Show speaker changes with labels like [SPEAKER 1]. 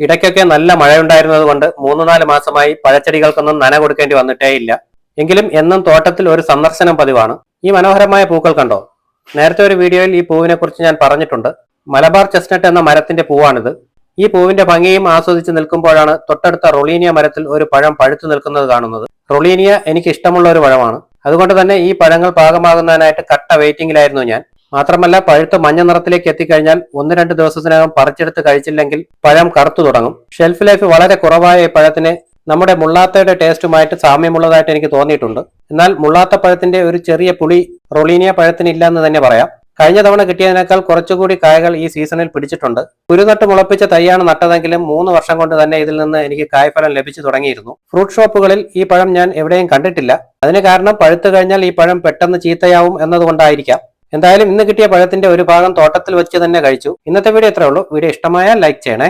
[SPEAKER 1] ഇടയ്ക്കൊക്കെ നല്ല മഴയുണ്ടായിരുന്നത് കൊണ്ട് മൂന്ന് നാല് മാസമായി പഴച്ചെടികൾക്കൊന്നും നന കൊടുക്കേണ്ടി വന്നിട്ടേ ഇല്ല. എങ്കിലും എന്നും തോട്ടത്തിൽ ഒരു സന്ദർശനം പതിവാണ്. ഈ മനോഹരമായ പൂക്കൾ കണ്ടോ? നേരത്തെ ഒരു വീഡിയോയിൽ ഈ പൂവിനെ കുറിച്ച് ഞാൻ പറഞ്ഞിട്ടുണ്ട്. മലബാർ ചെസ്റ്റ്നട്ട് എന്ന മരത്തിന്റെ പൂവാണിത്. ഈ പൂവിന്റെ ഭംഗിയും ആസ്വദിച്ച് നിൽക്കുമ്പോഴാണ് തൊട്ടടുത്ത റൊളീനിയ മരത്തിൽ ഒരു പഴം പഴുത്തു നിൽക്കുന്നത് കാണുന്നത്. റൊളീനിയ എനിക്ക് ഇഷ്ടമുള്ള ഒരു പഴമാണ്. അതുകൊണ്ട് തന്നെ ഈ പഴങ്ങൾ പാകമാകുന്നതിനായിട്ട് കട്ട വെയിറ്റിംഗിലായിരുന്നു ഞാൻ. മാത്രമല്ല പഴുത്ത് മഞ്ഞ നിറത്തിലേക്ക് എത്തിക്കഴിഞ്ഞാൽ ഒന്ന് രണ്ട് ദിവസത്തിനകം പറിച്ചെടുത്ത് കഴിച്ചില്ലെങ്കിൽ പഴം കറുത്തു തുടങ്ങും. ഷെൽഫ് ലൈഫ് വളരെ കുറവായ ഈ പഴത്തിന് നമ്മുടെ മുള്ളാത്തയുടെ ടേസ്റ്റുമായിട്ട് സാമ്യമുള്ളതായിട്ട് എനിക്ക് തോന്നിയിട്ടുണ്ട്. എന്നാൽ മുള്ളാത്ത പഴത്തിന്റെ ഒരു ചെറിയ പുളി റൊളീനിയ പഴത്തിന് ഇല്ല എന്ന് തന്നെ പറയാം. കഴിഞ്ഞ തവണ കിട്ടിയതിനേക്കാൾ കുറച്ചുകൂടി കായകൾ ഈ സീസണിൽ പിടിച്ചിട്ടുണ്ട്. കുരുനട്ട് മുളപ്പിച്ച തൈയാണ് നട്ടതെങ്കിലും മൂന്ന് വർഷം കൊണ്ട് തന്നെ ഇതിൽ നിന്ന് എനിക്ക് കായ്ഫലം ലഭിച്ചു തുടങ്ങിയിരുന്നു. ഫ്രൂട്ട് ഷോപ്പുകളിൽ ഈ പഴം ഞാൻ എവിടെയും കണ്ടിട്ടില്ല. അതിന് കാരണം പഴുത്തു കഴിഞ്ഞാൽ ഈ പഴം പെട്ടെന്ന് ചീത്തയാവും എന്നതുകൊണ്ടായിരിക്കാം. എന്തായാലും ഇന്ന് കിട്ടിയ പഴത്തിന്റെ ഒരു ഭാഗം തോട്ടത്തിൽ വെച്ച് തന്നെ കഴിച്ചു. ഇന്നത്തെ വീഡിയോ ഇത്രേ ഉള്ളൂ. വീഡിയോ ഇഷ്ടമായാൽ ലൈക്ക് ചെയ്യണേ.